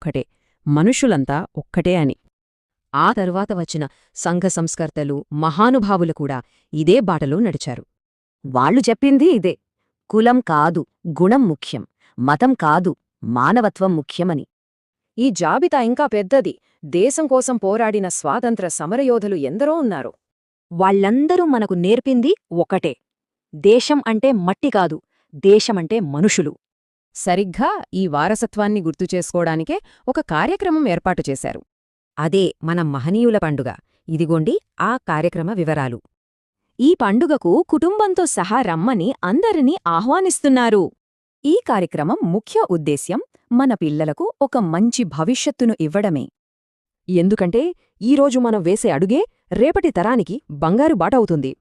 ఒక్కటే మనుషులంతా ఒక్కటే అని. ఆ తరువాత వచ్చిన సంఘ సంస్కర్తలు మహానుభావులు కూడా ఇదే బాటలో నడిచారు. వాళ్ళు చెప్పింది ఇదే కులం కాదు గుణం ముఖ్యం మతం కాదు మానవత్వం ముఖ్యమని. ఈ జాబితా ఇంకా పెద్దది దేశం కోసం పోరాడిన స్వాతంత్ర సమరయోధులు ఎందరో ఉన్నారు. వాళ్ళందరూ మనకు నేర్పింది ఒకటే దేశం అంటే మట్టి కాదు దేశమంటే మనుషులు. సరిగ్గా ఈ వారసత్వాన్ని గుర్తు చేసుకోవడానికే ఒక కార్యక్రమం ఏర్పాటు చేశారు. అదే మన మహనీయుల పండుగ. ఇదిగోండి ఆ కార్యక్రమ వివరాలు. ఈ పండుగకు కుటుంబంతో సహా రమ్మని అందరినీ ఆహ్వానిస్తున్నారు. ఈ కార్యక్రమం ముఖ్య ఉద్దేశ్యం మన పిల్లలకు ఒక మంచి భవిష్యత్తును ఇవ్వడమే. ఎందుకంటే ఈరోజు మనం వేసే అడుగే రేపటి తరానికి బంగారు బాటవుతుంది